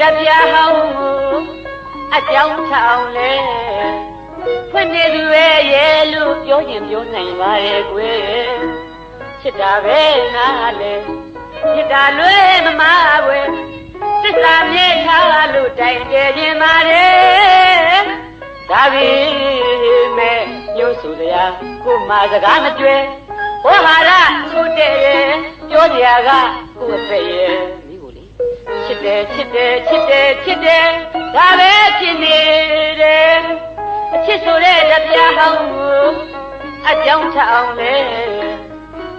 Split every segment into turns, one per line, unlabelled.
တပြားဟောင်းကိုအကြောင်းထောင်လဲဖွင့်နေသူရဲ့ရဲ့လို့ပြောရင်ပြောနိုင်ပါရဲ့ကွယ်ချစ်တာပဲငါလဲချစ်တာလွဲမမကွယ်သစ္စာမြေထားလို့တိုင်တယ်ခြင်းပါတယ်ဒါပေမဲ့ညှို့ဆိုစရာကိုမှစကားမကျွဲဝဟာရသူတဲ့ရဲ့ပြောစရာကကိုယ်အသက်ရဲ့မိကိုလေ ချစ်တယ်ချစ်တယ်ချစ်တယ်ချစ်တယ်ဒါပဲဖြစ်နေတယ်အချစ်ဆိုတဲ့တရားဟောင်းကိုအကြောင်းထအောင်လေ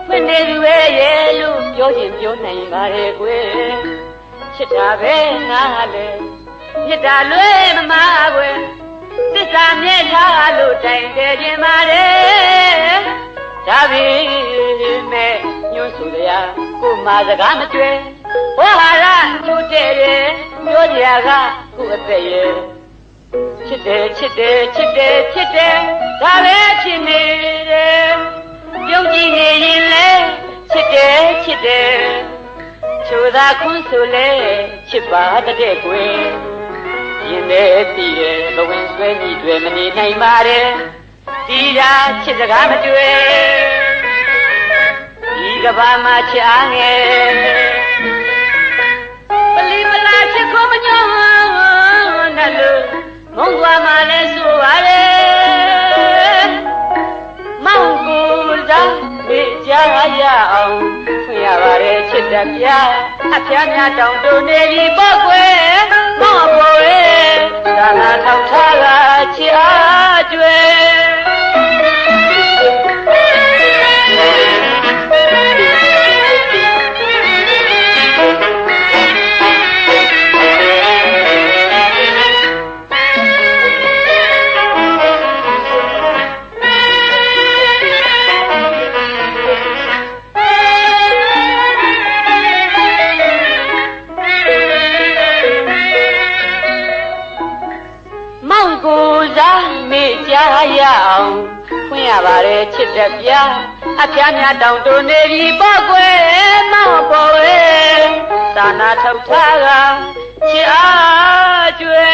ဖွင့်နေသူပဲရဲ့လို့ပြောရင်ပြောနိုင်ပါရဲ့ကွယ်ချစ်တာပဲငါလေမြစ်တာလွဲမမကွယ်သစ္စာမြဲထားလို့တိုင်တယ်ခြင်းပါတယ်ဒါပေမဲ့ညှို့ဆိုရကိုမှစကားမကျွဲ ဝဟာရသူတဲ့တယ်ပြောကြရကကိုအသက်ရဲ့ချစ်တယ်ချစ်တယ်ချစ်တယ်ချစ်တယ်ဒါပဲဖြစ်နေတယ်ပြုံးကြည့်နေရင်လဲချစ်တယ်ချစ်တယ်ချိုသာခွန်းဆိုလဲချစ်ပါတဲ့ကွယ်ရင်နဲ့တည်တယ်ဘဝင်ဆွဲကြီးတွေမနေနိုင်ပါတယ်ဒီရာချစ်စကားမတွေ့ဒီကဘာမှာချစ်အားငယ် တယ်ချစ်တပြအဖျားများတောင်တို့နေပြီပေါ့ကွယ်မော့ပေါ်ရဲ့သာနာထောက်ထားကချစ်အားကျွဲ ရပါတယ်ချစ်တဲ့ပြအဖျားများတောင်တွနေပြီပေါ့ကွယ်မောင်ပေါ်ဝဲသာနာထုတ်ထားကချစ်အားကျွဲ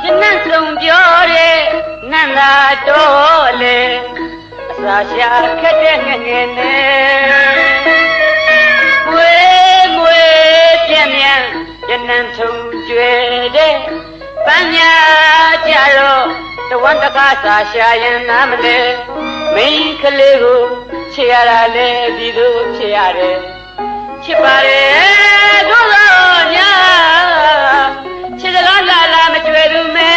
ရှင်းနဲ့ဆုံးပြောတဲ့နန္ဒာတော်လေအစာရှာခက်တဲ့ငငယ်နဲ့ တဝန္တကစာရှာရင်နားမလဲမိန်းကလေးကိုချစ်ရတာလေဒီလိုဖြစ်ရတယ်ချစ်ပါတယ်တို့တော့ညာချစ်စကားလာလာမကြွယ်သူမဲ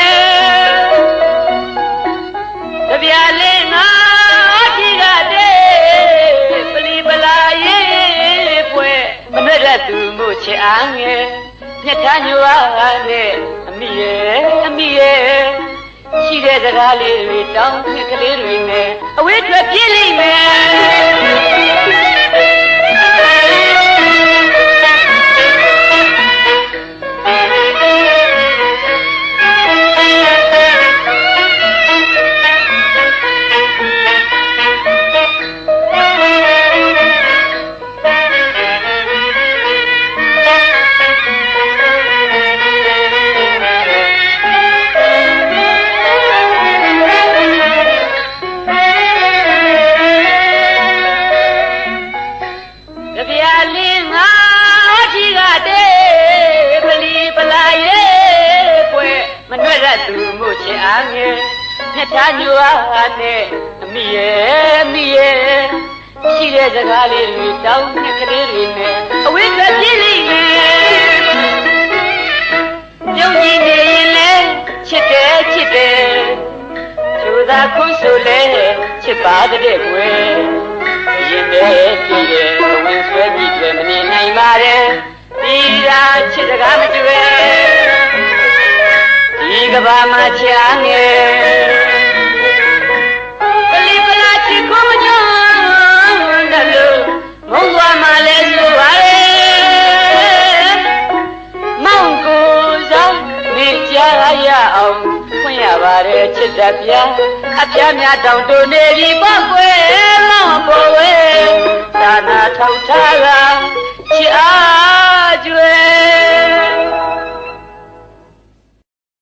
တပြာလေးငါကြည့်ကတဲ့ပလီပလာရေးပွဲမနဲ့တဲ့သူမှုချစ်အားငယ်မြတ်သားညွားနဲ့အမိရဲ့အမိရဲ့ ရှိတဲ့စကားလေးတွေတောင်းခက်ကလေးတွေနဲ့အဝေးထွက်ပြေးလိမ့်မယ် ရသူမှုချင်အားငယ်မြတ်သားညွားနဲ့အမိရဲ့အမိရဲ့ရှိတဲ့စကားလေးတွေတောင်းတဲ့ကလေးတွေနဲ့အဝိဇ္ဇာပြည့်လိမ့်မယ်ပြုံးကြည့်နေရင်လဲချစ်တယ်ချစ်တယ်ကျူသာခုဆိုလဲချစ်ပါတဲ့ကွယ်ရင်နဲ့ကြည့်ရဲ့ဝင်ဆွဲကြည့်တယ်မနေနိုင်ပါနဲ့ဒီရာချစ်စကားမတွေ့ ဒီကဘာမှာချာငယ်ပလီပလာချစ်ကိုမညွန်တယ်လို့မုံသွားမှလဲဆိုပါလေမောင်ကိုစားမိကြရအောင်ဖွင့်ရပါပါတယ်ချစ်တဲ့ပြအပြားများတောင်တူနေပြီပေါ့ကွယ်